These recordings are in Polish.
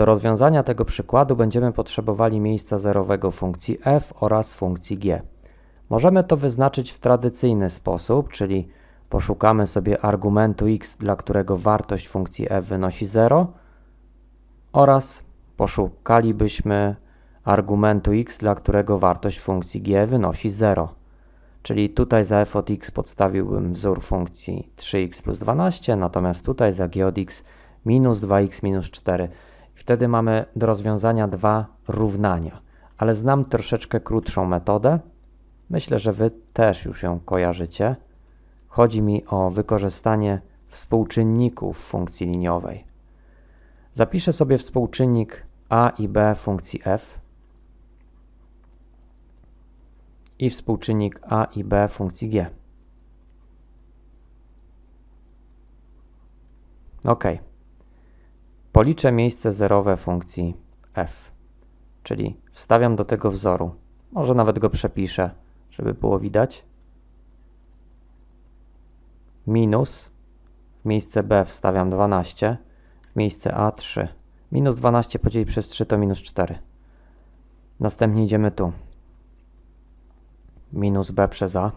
Do rozwiązania tego przykładu będziemy potrzebowali miejsca zerowego funkcji f oraz funkcji g. Możemy to wyznaczyć w tradycyjny sposób, czyli poszukamy sobie argumentu x, dla którego wartość funkcji f wynosi 0 oraz poszukalibyśmy argumentu x, dla którego wartość funkcji g wynosi 0. Czyli tutaj za f od x podstawiłbym wzór funkcji 3x plus 12, natomiast tutaj za g od x minus 2x minus 4. Wtedy mamy do rozwiązania dwa równania, ale znam troszeczkę krótszą metodę. Myślę, że Wy też już ją kojarzycie. Chodzi mi o wykorzystanie współczynników funkcji liniowej. Zapiszę sobie współczynnik a i b funkcji f i współczynnik a i b funkcji g. Ok. Policzę miejsce zerowe funkcji f, czyli wstawiam do tego wzoru. Może nawet go przepiszę, żeby było widać. Minus, w miejsce b wstawiam 12, w miejsce a 3. Minus 12 podzielić przez 3 to minus 4. Następnie idziemy tu. Minus b przez a.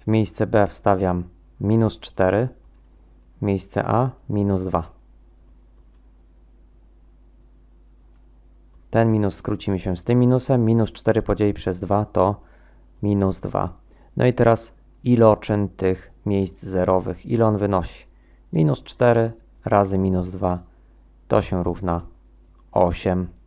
W miejsce b wstawiam minus 4, w miejsce a minus 2. Ten minus skróci mi się z tym minusem. Minus 4 podzielić przez 2 to minus 2. No i teraz iloczyn tych miejsc zerowych. Ile on wynosi? Minus 4 razy minus 2 to się równa 8.